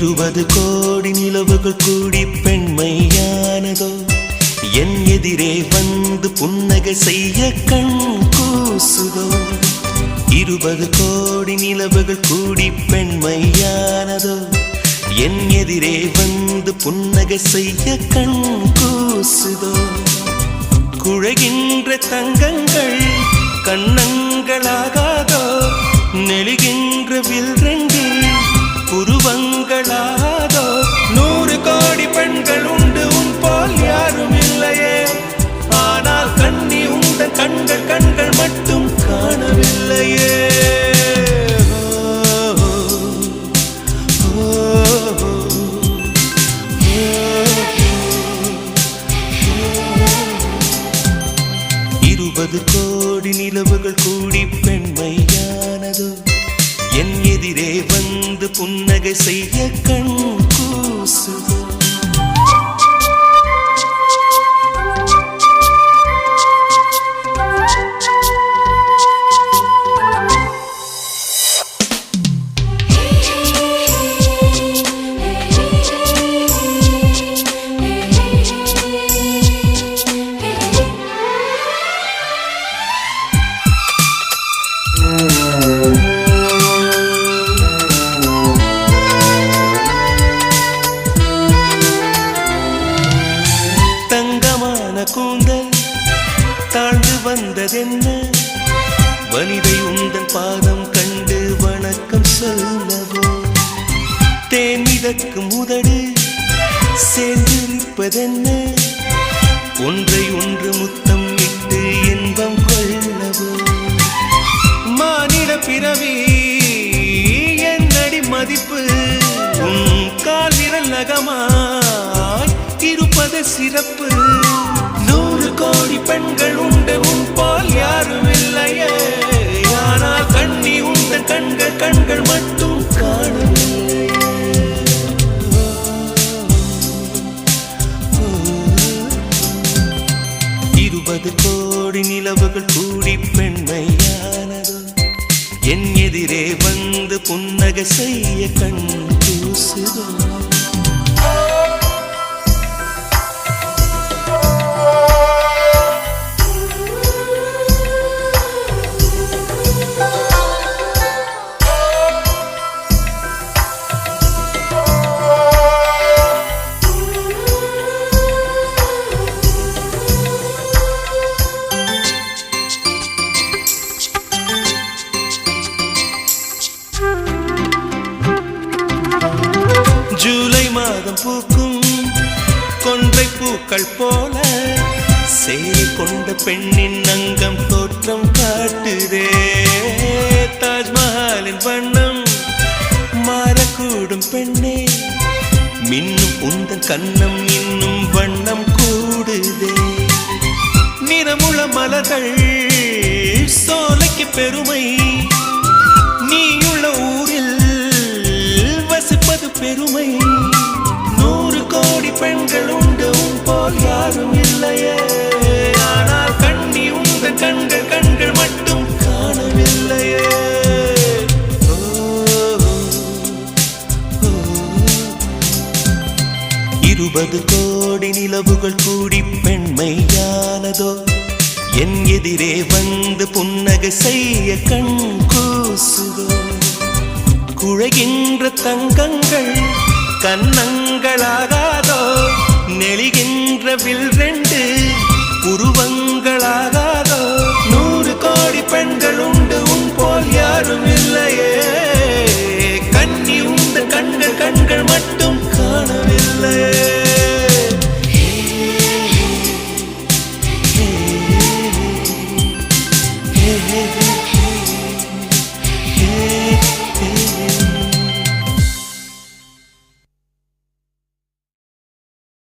இருபது கோடி நிலவுகள் கூடி பெண்மையானதோ? என் எதிரே வந்து புன்னகை செய்ய கண் கூசுதோ? இருபது கோடி நிலவுகள் கூடி பெண்மையானதோ? என் எதிரே வந்து புன்னகை செய்ய கண் கூசுதோ? குழகின்ற தங்கங்கள் கண்ணங்களாகாத கண்ட கண்கள் மட்டும் காணவில்லையே. இருபது கோடி நிலவுகள் கூடி பெண்மையானதோ. என் எதிரே வந்து புன்னகை செய்ய கண் கூசுதோ. வந்ததென்ன வனிதை உந்தன் பாதம் கண்டு வணக்கம் சொல்லவோ? தேன் மிதக்கும் உதடு சேர்ந்திருப்பதென்ன ஒன்றை ஒன்று முத்தம் இட்டு இன்பம் கொள்ளவோ? மானிட பிறவி என்னடி மதிப்பு உன் கால் விரல் நகமாய் இருப்பது சிறப்பு. ஐம்பது கோடி நிலவுகள் கூடி பெண்மையானதோ. என் எதிரே வந்து புன்னகை செய்ய கண் மாதம் பூக்கும் கொன்றை பூக்கள் போல சேரி கொண்ட பெண்ணின் அங்கம் தோற்றம் காட்டுதே. தாஜ்மஹாலின் வண்ணம் மாறக்கூடும் பெண்ணே. மின்னும் உந்தன் கண்ணம் இன்னும் வண்ணம் கூடுதே. நிறமுள மலர்கள் சோலைக்கு பெருமை இருபது கோடி நிலவுகள் கூடி பெண்மையானதோ? என் எதிரே வந்து புன்னகை செய்ய கண் கூசுதோ? குழைகின்ற தங்கங்கள் கன்னங்களாகாதோ? நெளிகின்ற வில் ரெண்டு உருவ yeah.